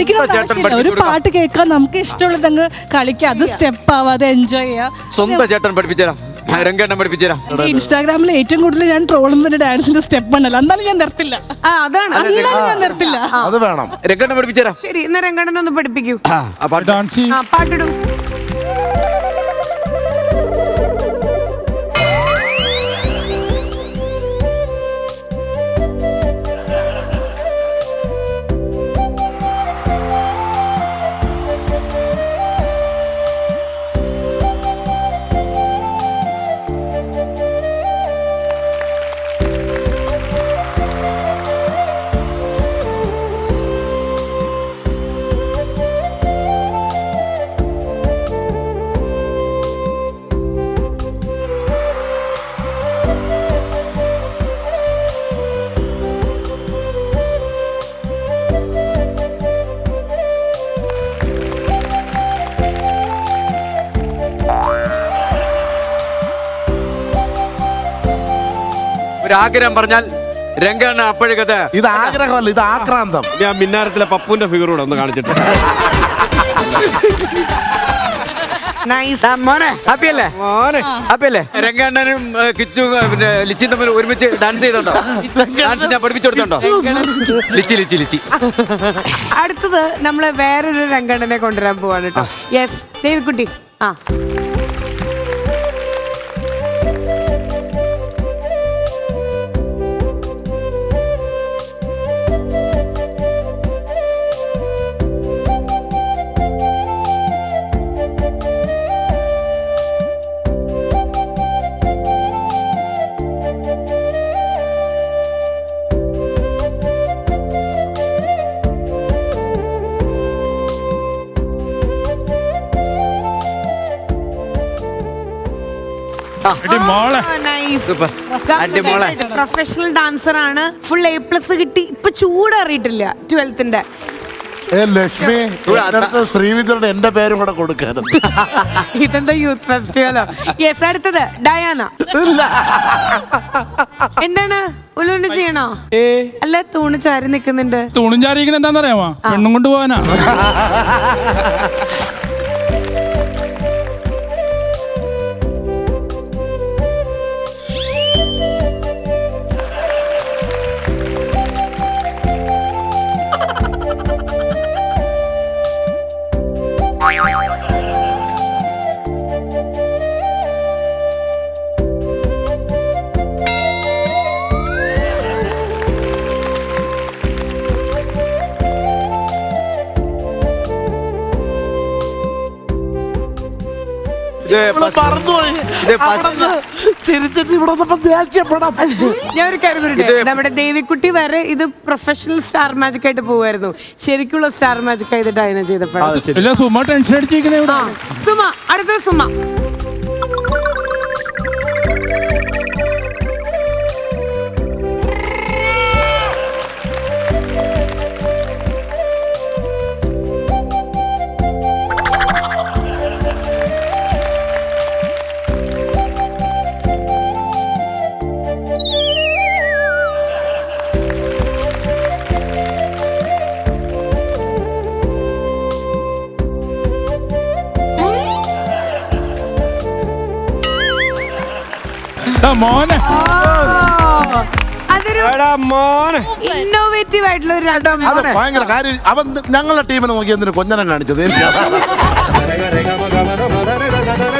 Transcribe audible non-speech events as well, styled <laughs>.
പഠിക്കണം ആവശ്യമില്ല ഒരു പാട്ട് കേൾക്കാൻ നമുക്ക് ഇഷ്ടമുള്ളത് അങ്ങ് കളിക്കാം. അത് സ്റ്റെപ്പ് ആവാതെ എൻജോയ് ചെയ്യാം. സ്വന്തം ചേട്ടൻ പഠിപ്പിച്ചുതരാം. രംഗേട്ടൻ ഈ ഇൻസ്റ്റാഗ്രാമിൽ ഏറ്റവും കൂടുതൽ ഞാൻ ട്രോളുന്നതിന്റെ ഡാൻസിന്റെ സ്റ്റെപ്പ് ഉണ്ടല്ലോ എന്നാലും ഞാൻ നിർത്തില്ല. ആ അതാണ്. എന്നാലും ഞാൻ നിർത്തില്ല. അത് വേണം. രംഗേട്ടൻ പഠിപ്പിച്ചുതരാം. ശരി ഇന്ന് രംഗണ്ണൻ ഒന്ന് പഠിപ്പിക്കൂ ആ പാട്ട്. ഡാൻസ് ചെയ്യും. ആ പാട്ടിടും. ഒരു ആഗ്രഹം പറഞ്ഞാൽ രംഗണ്ണ അപ്പോഴേക്കത് ഇത് ആഗ്രഹമല്ല ഇത് ആക്രാന്തം. ഞാൻ മിന്നാരത്തിലെ പപ്പുവിന്റെ ഫിഗർ കൂടെ ഒന്ന് കാണിച്ചിട്ട്. അല്ലേ? കിച്ചു പിന്നെ ലിച്ചി തമ്മിൽ ഒരുമിച്ച് ഡാൻസ് ചെയ്തോണ്ടോ ഡാൻസ് ഞാൻ പഠിപ്പിച്ചു കൊടുത്തോണ്ടോ ലിച്ചി ലിച്ചി ലിച്ചി. അടുത്തത് നമ്മൾ വേറൊരു രംഗണ്ണനെ കൊണ്ടുവരാൻ പോവാണ് കേട്ടോ. യെസ് ദേവിക്കുട്ടി. ആ. പ്രൊഫഷണൽ ഡാൻസർ ആണ്. ഫുൾ എ പ്ലസ് കിട്ടി. ഇപ്പൊ ചൂടറിയിട്ടില്ല ട്വൽത്തിന്റെ ലക്ഷ്മി ശ്രീവിദ്യയുടെ എന്റെ പേരും കൂടെ കൊടുക്കരുത്. <laughs> ഇതെന്താ യൂത്ത് ഫെസ്റ്റിവലോ യെസ് അടുത്തത്. ഡയാന എന്താണ്? ഉലുണ്ട് ചെയ്യണോ? അല്ല തൂണ് ചാരി നിക്കുന്നുണ്ട് തൂണും ചാരിക്കണ എന്താണെന്നറിയാമോ? പെണ്ണും കൊണ്ട് പോവാനാ <laughs> ചിരിച്ചിട്ട് ഇവിടെ വന്നപ്പോ ദേഷ്യപ്പെടാം ഞാൻ ഒരു കാര്യം പറയട്ടെ നമ്മുടെ ദേവിക്കുട്ടി വരെ ഇത് പ്രൊഫഷണൽ സ്റ്റാർ മാജിക് ആയിട്ട് പോവായിരുന്നു ശരിക്കുള്ള സ്റ്റാർ മാജിക് ആയിട്ട് ഡൈന ചെയ്തപ്പോഴാണ്. സുമ ടെൻഷൻ സുമ അടുത്തത് സുമ. മോനെ അതൊരു എടാ മോനെ. ഇന്നോവേറ്റീവ് ആയിട്ടുള്ള ഒരു രണ്ടാം അത് ഭയങ്കര കാര്യം. അവൻ ഞങ്ങളുടെ ടീമിനെ നോക്കി എന്തിനു കൊഞ്ഞനം കാണിച്ചത്? <laughs>